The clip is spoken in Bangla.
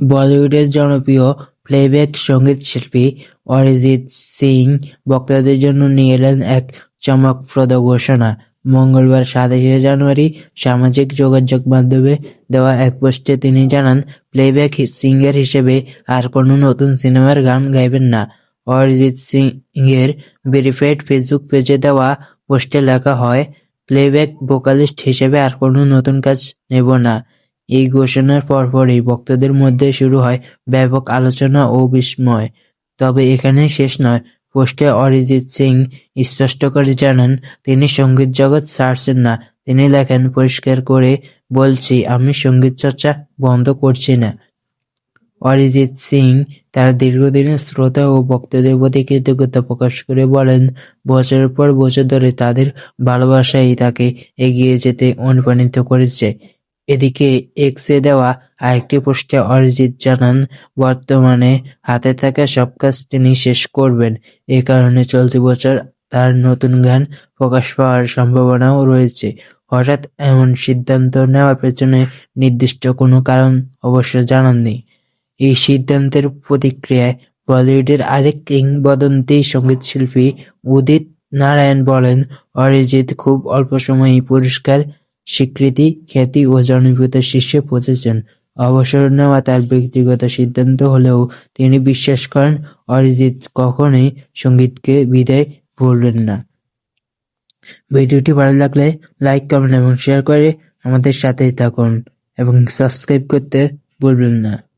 বলিউডের জনপ্রিয় প্লেব্যাক সঙ্গীতশিল্পী অরিজিৎ সিং ভক্তদের জন্য নিয়ে এলেন এক চমকপ্রদ ঘোষণা। মঙ্গলবার সাতাশে জানুয়ারি সামাজিক যোগাযোগ মাধ্যমে দেওয়া এক পোস্টে তিনি জানান, প্লেব্যাক সিঙ্গার হিসেবে আর কোনো নতুন সিনেমার গান গাইবেন না। অরিজিৎ সিংয়ের ভেরিফাইড ফেসবুক পেজে দেওয়া পোস্টে লেখা হয়, প্লেব্যাক ভোকালিস্ট হিসেবে আর কোনো নতুন কাজ নেব না। এই ঘোষণার পরপরই ভক্তদের মধ্যে শুরু হয় ব্যাপক আলোচনা ও বিস্ময়। তবে এখানেই শেষ নয়। পোস্টে অরিজিৎ সিং স্পষ্ট করে জানান, তিনি সংগীত জগৎ ছাড়ছেন না। তিনি লেখেন, পরিষ্কার করে বলছি, আমি সংগীত চর্চা বন্ধ করছি না। অরিজিৎ সিং তার দীর্ঘদিনের শ্রোতা ও ভক্তদের প্রতি কৃতজ্ঞতা প্রকাশ করে বলেন, বছরের পর বছর ধরে তাদের ভালোবাসাই তাকে এগিয়ে যেতে অনুপ্রাণিত করেছে। এদিকে এক্সে দেওয়া আরেকটি পোস্টে অরিজিৎ জানান, বর্তমানে হাতে থাকা সব কাজ তিনি শেষ করবেন। এ কারণে চলতি বছর তাঁর নতুন গান প্রকাশ পাওয়ার সম্ভাবনাও রয়েছে। হঠাৎ এমন সিদ্ধান্ত নেওয়ার পেছনে নির্দিষ্ট কোনো কারণ অবশ্য জানাননি। এই সিদ্ধান্তের প্রতিক্রিয়ায় বলিউডের আরেক কিংবদন্তি সঙ্গীতশিল্পী উদিত নারায়ণ বলেন, অরিজিৎ খুব অল্প সময়েই পুরস্কার, স্বীকৃতি, খ্যাতি ও জনপ্রিয়তার শীর্ষে পৌঁছেছেন। অবসর নেওয়া তার ব্যক্তিগত সিদ্ধান্ত হলেও তিনি বিশ্বাস করেন, অরিজিৎ কখনোই সঙ্গীতকে বিদায় বলবেন না। ভিডিওটি ভালো লাগলে লাইক, কমেন্ট এবং শেয়ার করে আমাদের সাথেই থাকুন এবং সাবস্ক্রাইব করতে ভুলবেন না।